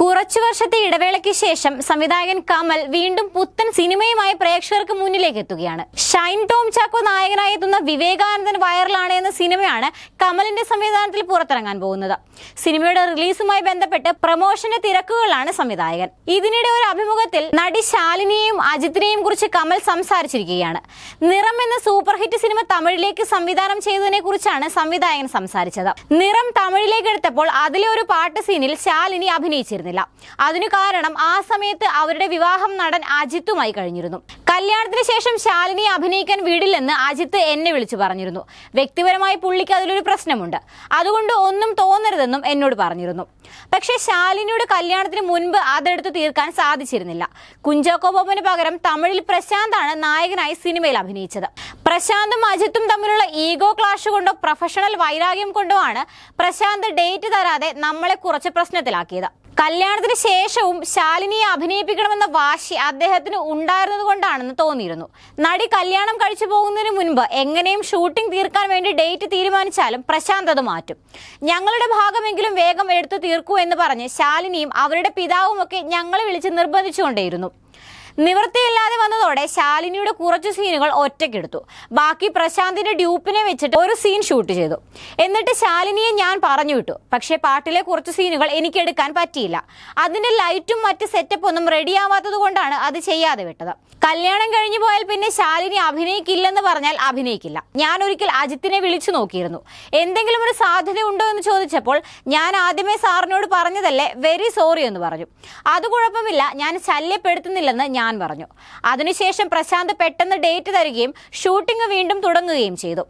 കുറച്ചു വർഷത്തെ ഇടവേളയ്ക്ക് ശേഷം സംവിധായകൻ കമൽ വീണ്ടും പുത്തൻ സിനിമയുമായി പ്രേക്ഷകർക്ക് മുന്നിലേക്ക് എത്തുകയാണ്. ഷൈൻ ടോം ചാക്കോ നായകനായി എത്തുന്ന വിവേകാനന്ദൻ വൈറലാണ് എന്ന സിനിമയാണ് കമലിന്റെ സംവിധാനത്തിൽ പുറത്തിറങ്ങാൻ പോകുന്നത്. സിനിമയുടെ റിലീസുമായി ബന്ധപ്പെട്ട് പ്രമോഷന്റെ തിരക്കുകളാണ് സംവിധായകൻ. ഇതിനിടെ ഒരു അഭിമുഖത്തിൽ നടി ശാലിനിയെയും അജിത്തിനെയും കുറിച്ച് കമൽ സംസാരിച്ചിരിക്കുകയാണ്. നിറം എന്ന സൂപ്പർ ഹിറ്റ് സിനിമ തമിഴിലേക്ക് സംവിധാനം ചെയ്തതിനെ കുറിച്ചാണ് സംവിധായകൻ സംസാരിച്ചത്. നിറം തമിഴിലേക്ക് എടുത്തപ്പോൾ അതിലെ ഒരു പാട്ട് സീനിൽ ശാലിനി അഭിനയിച്ചിരുന്നില്ല അതിനു കാരണം ആ സമയത്ത് അവരുടെ വിവാഹം നടൻ അജിത്തുമായി കഴിഞ്ഞിരുന്നു. കല്യാണത്തിന് ശേഷം ശാലിനി അഭിനയിക്കാൻ വീടില്ലെന്ന് അജിത്ത് എന്നെ വിളിച്ചു പറഞ്ഞിരുന്നു. വ്യക്തിപരമായി പുള്ളിക്ക് അതിലൊരു പ്രശ്നമുണ്ട്. അതുകൊണ്ട് ഒന്നും തോന്നരുതെന്നും എന്നോട് പറഞ്ഞിരുന്നു. പക്ഷേ ശാലിനിയുടെ കല്യാണത്തിന് മുൻപ് അതെടുത്ത് തീർക്കാൻ സാധിച്ചിരുന്നില്ല. കുഞ്ചാക്കോ ബോബന് പകരം തമിഴിൽ പ്രശാന്താണ് നായകനായി സിനിമയിൽ അഭിനയിച്ചത്. പ്രശാന്തും അജിത്തും തമ്മിലുള്ള ഈഗോ ക്ലാഷ് കൊണ്ടോ പ്രൊഫഷണൽ വൈരാഗ്യം കൊണ്ടോ ആണ് പ്രശാന്ത് ഡേറ്റ് തരാതെ നമ്മളെ കുറച്ച് പ്രശ്നത്തിലാക്കിയത്. കല്യാണത്തിന് ശേഷവും ശാലിനിയെ അഭിനയിപ്പിക്കണമെന്ന വാശി അദ്ദേഹത്തിന് ഉണ്ടായിരുന്നത് കൊണ്ടാണെന്ന് തോന്നിയിരുന്നു. നടി കല്യാണം കഴിച്ചു പോകുന്നതിന് മുൻപ് എങ്ങനെയും ഷൂട്ടിംഗ് തീർക്കാൻ വേണ്ടി ഡേറ്റ് തീരുമാനിച്ചാലും പ്രശാന്ത് അത് മാറ്റും. ഞങ്ങളുടെ ഭാഗമെങ്കിലും വേഗം എടുത്തു തീർക്കൂ എന്ന് പറഞ്ഞ് ശാലിനിയും അവരുടെ പിതാവുമൊക്കെ ഞങ്ങളെ വിളിച്ച് നിർബന്ധിച്ചുകൊണ്ടേയിരുന്നു. നിവൃത്തിയില്ലാതെ വന്നതോടെ ശാലിനിയുടെ കുറച്ച് സീനുകൾ ഒറ്റയ്ക്കെടുത്തു. ബാക്കി പ്രശാന്തിന്റെ ഡ്യൂപ്പിനെ വെച്ചിട്ട് ഒരു സീൻ ഷൂട്ട് ചെയ്തു. എന്നിട്ട് ശാലിനിയെ ഞാൻ പറഞ്ഞു വിട്ടു. പക്ഷേ പാട്ടിലെ കുറച്ച് സീനുകൾ എനിക്ക് എടുക്കാൻ പറ്റിയില്ല. അതിന്റെ ലൈറ്റും മറ്റ് സെറ്റപ്പ് ഒന്നും റെഡിയാവാത്തത് അത് ചെയ്യാതെ വിട്ടത്. കല്യാണം കഴിഞ്ഞു പോയാൽ പിന്നെ ശാലിനി അഭിനയിക്കില്ലെന്ന് പറഞ്ഞാൽ അഭിനയിക്കില്ല. ഞാൻ ഒരിക്കൽ അജിത്തിനെ വിളിച്ചു നോക്കിയിരുന്നു. എന്തെങ്കിലും ഒരു സാധ്യത ഉണ്ടോ എന്ന് ചോദിച്ചപ്പോൾ ഞാൻ ആദ്യമേ സാറിനോട് പറഞ്ഞതല്ലേ വെരി സോറി എന്ന് പറഞ്ഞു. അത് കുഴപ്പമില്ല ഞാൻ ശല്യപ്പെടുത്തുന്നില്ലെന്ന് ഞാൻ പറഞ്ഞു. അതിനുശേഷം പ്രശാന്ത് പെട്ടെന്ന് ഡേറ്റ് തരികയും ഷൂട്ടിംഗ് വീണ്ടും തുടങ്ങുകയും ചെയ്തു.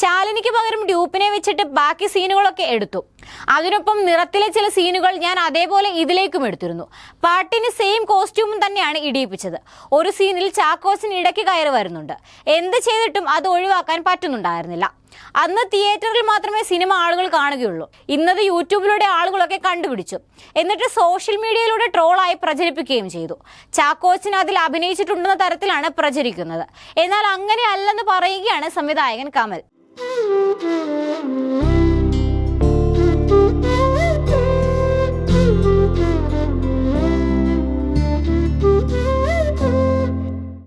ശാലിനിക്ക് പകരം ഡ്യൂപ്പിനെ വെച്ചിട്ട് ബാക്കി സീനുകളൊക്കെ എടുത്തു. അതിനൊപ്പം നിറത്തിലെ ചില സീനുകൾ ഞാൻ അതേപോലെ ഇതിലേക്കും എടുത്തിരുന്നു. പാട്ടിന് സെയിം കോസ്റ്റ്യൂമും തന്നെയാണ് ഇടിയിപ്പിച്ചത്. ഒരു സീനിൽ ചാക്കോസിന് ഇടയ്ക്ക് കയറി വരുന്നുണ്ട്. എന്ത് ചെയ്തിട്ടും അത് ഒഴിവാക്കാൻ പറ്റുന്നുണ്ടായിരുന്നില്ല. അന്ന് തിയേറ്ററിൽ മാത്രമേ സിനിമ ആളുകൾ കാണുകയുള്ളൂ. ഇന്നത് യൂട്യൂബിലൂടെ ആളുകളൊക്കെ കണ്ടുപിടിച്ചു. എന്നിട്ട് സോഷ്യൽ മീഡിയയിലൂടെ ട്രോളായി പ്രചരിപ്പിക്കുകയും ചെയ്തു. ചാക്കോച്ചിന് അതിൽ അഭിനയിച്ചിട്ടുണ്ടെന്ന തരത്തിലാണ് പ്രചരിക്കുന്നത്. എന്നാൽ അങ്ങനെ അല്ലെന്ന് പറയുകയാണ് സംവിധായകൻ കമൽ.